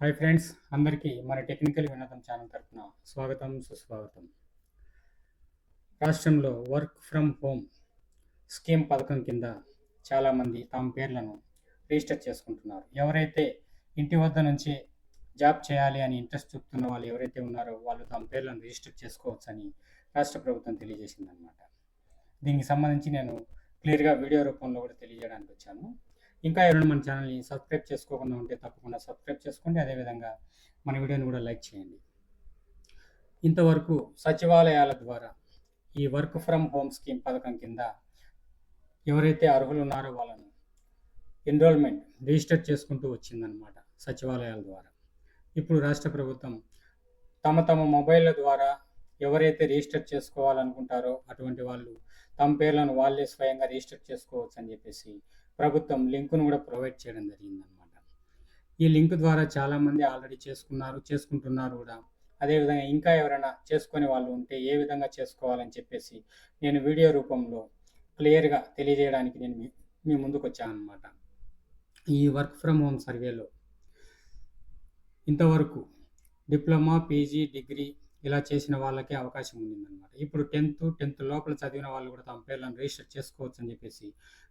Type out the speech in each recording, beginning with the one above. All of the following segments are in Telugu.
హాయ్ ఫ్రెండ్స్ అందరికీ మన టెక్నికల్ వినోదం ఛానల్ తరఫున స్వాగతం సుస్వాగతం. రాష్ట్రంలో వర్క్ ఫ్రమ్ హోమ్ స్కీమ్ పథకం కింద చాలామంది తమ పేర్లను రిజిస్టర్ చేసుకుంటున్నారు. ఎవరైతే ఇంటి వద్ద నుంచి జాబ్ చేయాలి అని ఇంట్రెస్ట్ చూపుతున్న వాళ్ళు ఎవరైతే ఉన్నారో వాళ్ళు తమ పేర్లను రిజిస్టర్ చేసుకోవచ్చని రాష్ట్ర ప్రభుత్వం తెలియజేసిందనమాట దీనికి సంబంధించి నేను క్లియర్గా వీడియో రూపంలో కూడా తెలియజేయడానికి వచ్చాను. ఇంకా ఎవరైనా మన ఛానల్ని సబ్స్క్రైబ్ చేసుకోకుండా ఉంటే తప్పకుండా సబ్స్క్రైబ్ చేసుకోండి. అదేవిధంగా మన వీడియోని కూడా లైక్ చేయండి. ఇంతవరకు సచివాలయాల ద్వారా ఈ వర్క్ ఫ్రమ్ హోమ్ స్కీమ్ పథకం కింద ఎవరైతే అర్హులు ఉన్నారో వాళ్ళను ఎన్రోల్మెంట్ రిజిస్టర్ చేసుకుంటూ వచ్చిందనమాట సచివాలయాల ద్వారా. ఇప్పుడు రాష్ట్ర ప్రభుత్వం తమ తమ మొబైల్ల ద్వారా ఎవరైతే రిజిస్టర్ చేసుకోవాలనుకుంటారో అటువంటి వాళ్ళు తమ పేర్లను వాళ్ళే స్వయంగా రిజిస్టర్ చేసుకోవచ్చు అని చెప్పేసి ప్రభుత్వం లింకును కూడా ప్రొవైడ్ చేయడం జరిగిందనమాట ఈ లింక్ ద్వారా చాలామంది ఆల్రెడీ చేసుకున్నారు చేసుకుంటున్నారు కూడా. అదేవిధంగా ఇంకా ఎవరైనా చేసుకునే వాళ్ళు ఉంటే ఏ విధంగా చేసుకోవాలని చెప్పేసి నేను వీడియో రూపంలో క్లియర్గా తెలియజేయడానికి నేను మీ ముందుకు వచ్చాను అనమాట ఈ వర్క్ ఫ్రమ్ హోమ్ సర్వేలో ఇంతవరకు డిప్లొమా పీజీ డిగ్రీ ఇలా చేసిన వాళ్ళకే అవకాశం ఉండిందనమాట ఇప్పుడు టెన్త్ టెన్త్ లోపల చదివిన వాళ్ళు కూడా తమ పేర్లను రిజిస్టర్ చేసుకోవచ్చు అని చెప్పేసి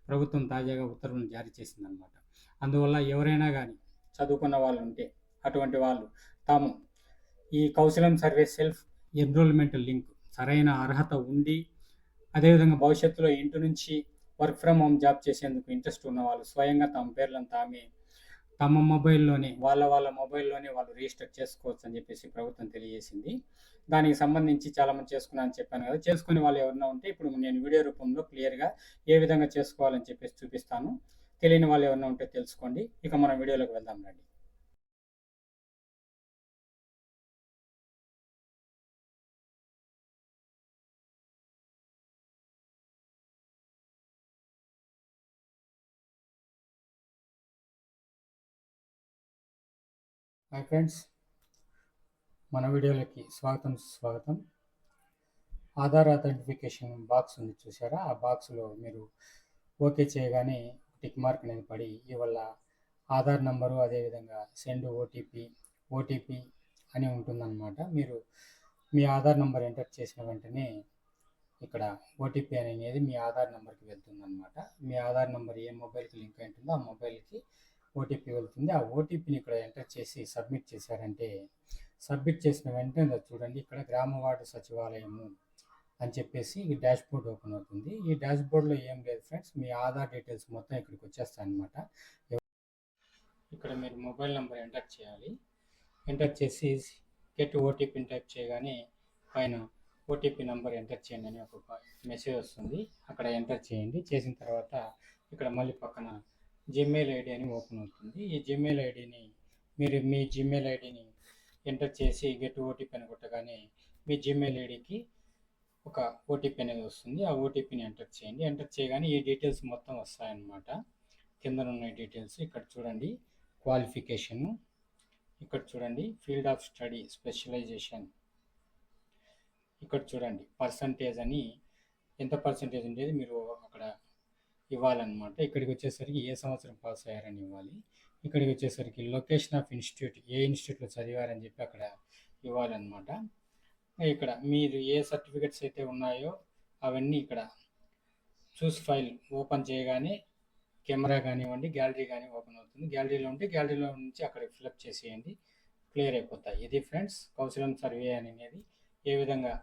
ప్రభుత్వం తాజాగా ఉత్తర్వులను జారీ చేసిందనమాట అందువల్ల ఎవరైనా కానీ చదువుకున్న వాళ్ళు ఉంటే అటువంటి వాళ్ళు తాము ఈ కౌశలం సర్వే సెల్ఫ్ ఎన్రోల్మెంట్ లింక్ సరైన అర్హత ఉండి అదేవిధంగా భవిష్యత్తులో ఇంటి నుంచి వర్క్ ఫ్రమ్ హోమ్ జాబ్ చేసేందుకు ఇంట్రెస్ట్ ఉన్న వాళ్ళు స్వయంగా తమ పేర్లను తామే తమ మొబైల్లోనే వాళ్ళ వాళ్ళ మొబైల్లోనే వాళ్ళు రిజిస్టర్ చేసుకోవచ్చు అని చెప్పేసి ప్రభుత్వం తెలియజేసింది. దానికి సంబంధించి చాలా మంది చేసుకున్నాను చెప్పాను కదా చేసుకునే వాళ్ళు ఎవరైనా ఉంటే ఇప్పుడు నేను వీడియో రూపంలో క్లియర్గా ఏ విధంగా చేసుకోవాలని చెప్పేసి చూపిస్తాను. తెలియని వాళ్ళు ఎవరైనా ఉంటే తెలుసుకోండి. ఇక మనం వీడియోలోకి వెళ్దాం రండి. హాయ్ ఫ్రెండ్స్ మన వీడియోలకి స్వాగతం స్వాగతం. ఆధార్ అథెంటిఫికేషన్ బాక్స్ ఉంది చూసారా? ఆ బాక్స్లో మీరు ఓకే చేయగానే టిక్ మార్క్ నేను పడి ఇవల్ల ఆధార్ నంబరు అదేవిధంగా సెండ్ ఓటీపీ ఓటీపీ అని ఉంటుందన్నమాట. మీరు మీ ఆధార్ నంబర్ ఎంటర్ చేసిన వెంటనే ఇక్కడ ఓటీపీ అనేది మీ ఆధార్ నెంబర్కి వెళ్తుందన్నమాట. మీ ఆధార్ నెంబర్ ఏ మొబైల్కి లింక్ అయి ఉంటుందో ఆ మొబైల్కి ఓటీపీ వెళ్తుంది. ఆ ఓటీపీని ఇక్కడ ఎంటర్ చేసి సబ్మిట్ చేశారంటే సబ్మిట్ చేసిన వెంటనే చూడండి ఇక్కడ గ్రామ వార్డు సచివాలయము అని చెప్పేసి ఈ డాష్ బోర్డ్ ఓపెన్ అవుతుంది. ఈ డాష్ బోర్డ్లో ఏం లేదు ఫ్రెండ్స్ మీ ఆధార్ డీటెయిల్స్ మొత్తం ఇక్కడికి వచ్చేస్తాయి అనమాట ఇక్కడ మీరు మొబైల్ నెంబర్ ఎంటర్ చేయాలి. ఎంటర్ చేసి గెట్ ఓటీపీని టైప్ చేయగానే పైన ఓటీపీ నెంబర్ ఎంటర్ చేయండి అని ఒక మెసేజ్ వస్తుంది. అక్కడ ఎంటర్ చేయండి. చేసిన తర్వాత ఇక్కడ మళ్ళీ పక్కన జిమెయిల్ ఐడి అని ఓపెన్ అవుతుంది. ఈ జిమెయిల్ ఐడిని మీరు మీ జిమెయిల్ ఐడిని ఎంటర్ చేసి గెట్ ఓటీపీ అని కొట్టగానే మీ జిమెయిల్ ఐడికి ఒక ఓటీపీ అనేది వస్తుంది. ఆ ఓటీపీని ఎంటర్ చేయండి. ఎంటర్ చేయగానే ఈ డీటెయిల్స్ మొత్తం వస్తాయన్నమాట. కింద ఉన్న డీటెయిల్స్ ఇక్కడ చూడండి. క్వాలిఫికేషను ఇక్కడ చూడండి. ఫీల్డ్ ఆఫ్ స్టడీ స్పెషలైజేషన్ ఇక్కడ చూడండి. పర్సంటేజ్ అని ఎంత పర్సంటేజ్ ఉండేది? మీరు అక్కడ ఇవ్వాలన్నమాట. ఇక్కడికి వచ్చేసరికి ఏ సంవత్సరం పాస్ అయ్యారని ఇవ్వాలి. ఇక్కడికి వచ్చేసరికి లొకేషన్ ఆఫ్ ఇన్స్టిట్యూట్ ఏ ఇన్స్టిట్యూట్లో చదివారని చెప్పి అక్కడ ఇవ్వాలన్నమాట. ఇక్కడ మీరు ఏ సర్టిఫికెట్స్ అయితే ఉన్నాయో అవన్నీ ఇక్కడ చూస్ ఫైల్ ఓపెన్ చేయగానే కెమెరా కానివ్వండి గ్యాలరీ కానీ ఓపెన్ అవుతుంది. గ్యాలరీలో ఉంటే గ్యాలరీలో నుంచి అక్కడ ఫిలప్ చేసేయండి. క్లియర్ అయిపోతాయి. ఇది ఫ్రెండ్స్ కౌశలం సర్వే అనేది ఏ విధంగా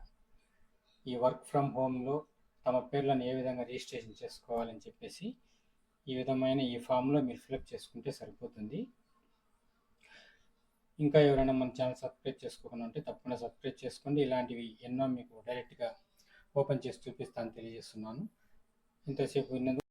ఈ వర్క్ ఫ్రమ్ హోమ్లో తమ పేర్లను ఏ విధంగా రిజిస్ట్రేషన్ చేసుకోవాలని చెప్పేసి ఈ విధమైన ఈ ఫామ్లో మీరు ఫిలప్ చేసుకుంటే సరిపోతుంది. ఇంకా ఎవరైనా మన ఛానల్ సబ్స్క్రైబ్ చేసుకోకుండా ఉంటే తప్పకుండా సబ్స్క్రైబ్ చేసుకోండి. ఇలాంటివి ఎన్నో మీకు డైరెక్ట్గా ఓపెన్ చేసి చూపిస్తాను తెలియజేస్తున్నాను. ఇంతసేపు విన్నందుకు